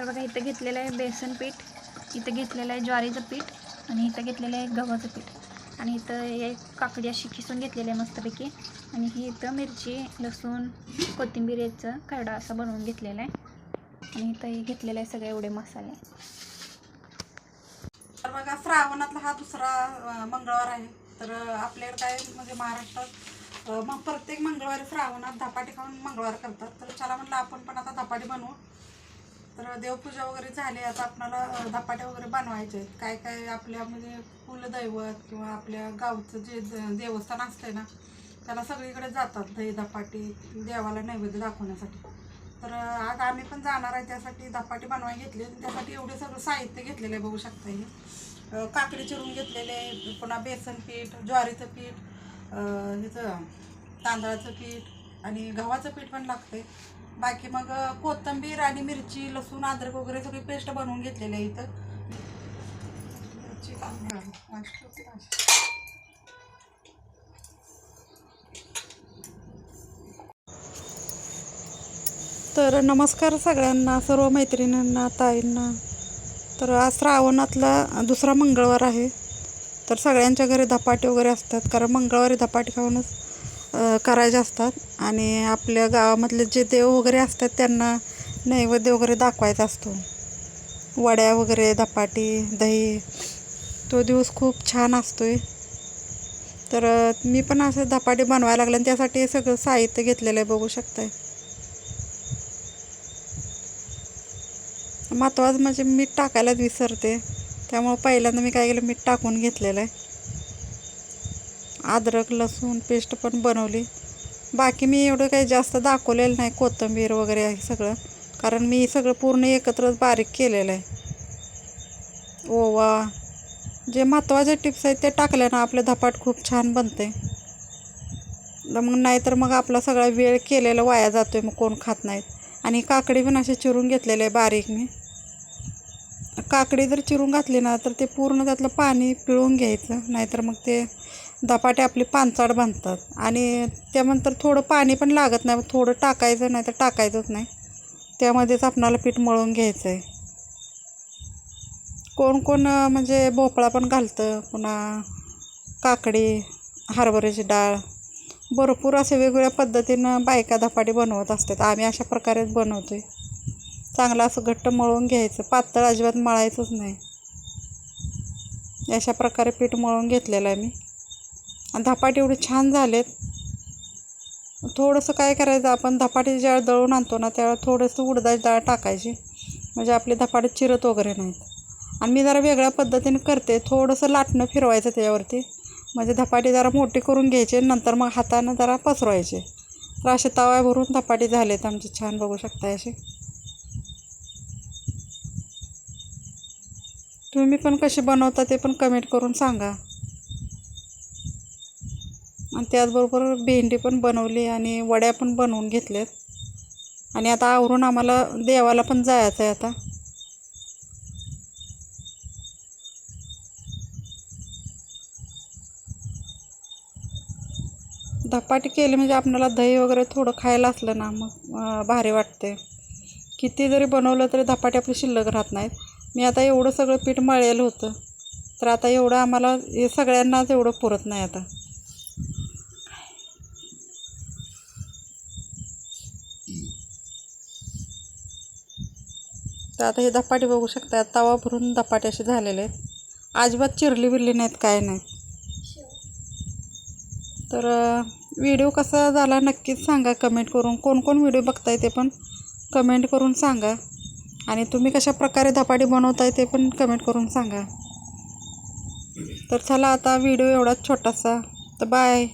तर बघा इथं घेतलेलं आहे बेसन पीठ इथं घेतलेलं आहे ज्वारीचं पीठ आणि इथं घेतलेलं आहे गव्हाचं पीठ. आणि इथं एक काकडी अशी खिसून घेतलेली आहे मस्तपैकी. आणि ही इथं मिरची लसूण कोथिंबीर याचं खरडा असं बनवून घेतलेला आहे. आणि इथं हे घेतलेलं आहे सगळे एवढे मसाले. तर बघा श्रावणातला हा दुसरा मंगळवार आहे. तर आपल्याकडे काय म्हणजे महाराष्ट्रात मग प्रत्येक मंगळवारी श्रावणात धपाटे खाऊन मंगळवार करतात. तर चला म्हटलं आपण पण आता धपाटे बनवू. तर देवपूजा वगैरे झाली आता आपणाला धपाटे वगैरे बनवायचे आहेत. काय काय आपल्या म्हणजे कुलदैवत किंवा आपल्या गावचं जे द- देवस्थान असते ना त्याला सगळीकडे जातात दही धपाटी देवाला नैवेद्य दाखवण्यासाठी. तर आज आम्ही पण जाणार आहे त्यासाठी धपाटे बनवाय घेतले त्यासाठी एवढे सगळं साहित्य घेतलेलं आहे बघू शकता हे. काकडी चिरून घेतलेले आहे पुन्हा बेसन पीठ ज्वारीचं पीठ अं, ह्याचं तांदळाचं पीठ आणि गव्हाचं पीठ पण लागतंय. बाकी मग कोथंबीर कोथिंबीर आणि मिरची लसूण अद्रक वगैरे सगळी पेस्ट बनवून घेतलेली आहे इथं. तर नमस्कार सगळ्यांना सर्व मैत्रिणींना ताईंना. तर आज श्रावणातला दुसरा मंगळवार आहे. तर सगळ्यांच्या घरी धपाटे वगैरे असतात कारण मंगळवारी धपाटे खाऊनच करायचे असतात. आणि आपल्या गावामधले जे देव वगैरे असतात त्यांना नैवेद्य वगैरे दाखवायचा असतो. वड्या वगैरे धपाटी दही तो दिवस खूप छान असतो आहे तर मी पण असं धपाटी बनवायला लागले आणि त्यासाठी सगळं साहित्य घेतलेलं आहे बघू शकताय. महत्त्वाचं म्हणजे मीठ टाकायलाच विसरते. त्यामुळं पहिल्यांदा मी काय केलं मीठ टाकून घेतलेलं आहे. अद्रक लसूण पेस्ट पण बनवली. बाकी मी एवढं काही जास्त दाखवलेलं नाही कोथिंबीर वगैरे आहे सगळं. कारण मी सगळं पूर्ण एकत्रच बारीक केलेलं आहे. ओवा जे महत्त्वाचे टिप्स आहेत ते टाकले ना धपाट खूप छान बनते मग नाहीतर मग आपला सगळा वेळ केलेला वाया जातो आहे मग कोण खात नाहीत. आणि काकडी पण असे चिरून घेतलेले आहे बारीक मी. काकडी जर चिरून घातली ना तर ते पूर्ण त्यातलं पाणी पिळून घ्यायचं नाहीतर मग ते धपाटे आपले पानचाड बांधतात आणि त्यानंतर थोडं पाणी पण लागत नाही थोडं टाकायचं नाही तर टाकायचंच नाही. त्यामध्येच आपणाला पीठ मळून घ्यायचं आहे कोण कोण म्हणजे भोपळा पण घालतं पुन्हा काकडी हरभऱ्याची डाळ. भरपूर असे वेगवेगळ्या पद्धतीनं बायका धपाटे बनवत असतात. आम्ही अशा प्रकारेच बनवतो आहे चांगलं असं घट्ट मळून घ्यायचं. पातळ अजिबात मळायचंच नाही. अशा प्रकारे पीठ मळून घेतलेलं आहे मी. धपाटे एवढे छान झालेत. थोडंसं काय करायचं आपण धपाटे ज्यावेळेस दळून आणतो ना त्यावेळेस थोडंसं उडदाची डाळ टाकायची. म्हणजे आपले धपाटे चिरत वगैरे नाहीत. आणि मी जरा वेगळ्या पद्धतीने करते. थोडंसं लाटणं फिरवायचं त्याच्यावरती. म्हणजे धपाटे जरा मोठे करून घ्यायचे नंतर मग हातानं जरा पसरवायचे. तर असे तवा भरून धपाटे झालेत आमचे. छान बघू शकता असे. तुम्ही पण कसे बनवता ते पण कमेंट करून सांगा. आणि त्याचबरोबर भेंडी पण बनवली आणि वड्या पण बनवून घेतल्यात. आणि आता आवरून आम्हाला देवाला पण जायचं आहे आता. धपाटी केली म्हणजे आपल्याला दही वगैरे थोडं खायला असलं ना मग भारी वाटते किती जरी बनवलं तरी धपाटी आपली शिल्लक राहत नाहीत. मी आता एवढं सगळं पीठ मळलेलं होतं तर आता एवढं आम्हाला हे सगळ्यांनाच एवढं पुरत नाही आता. तर आता हे धपाटे बघू शकता तवा भरून धपाटे असे झालेले आहेत. अजिबात चिरली बिरली नाहीत काय नाही. तर व्हिडिओ कसा झाला नक्कीच सांगा. कमेंट करून कोण कोण व्हिडिओ बघताय ते पण कमेंट करून सांगा. आणि तुम्ही कशा प्रकारे धपाटे बनवताय ते पण कमेंट करून सांगा. तर चला आता व्हिडिओ एवढाच छोटासा. तर बाय.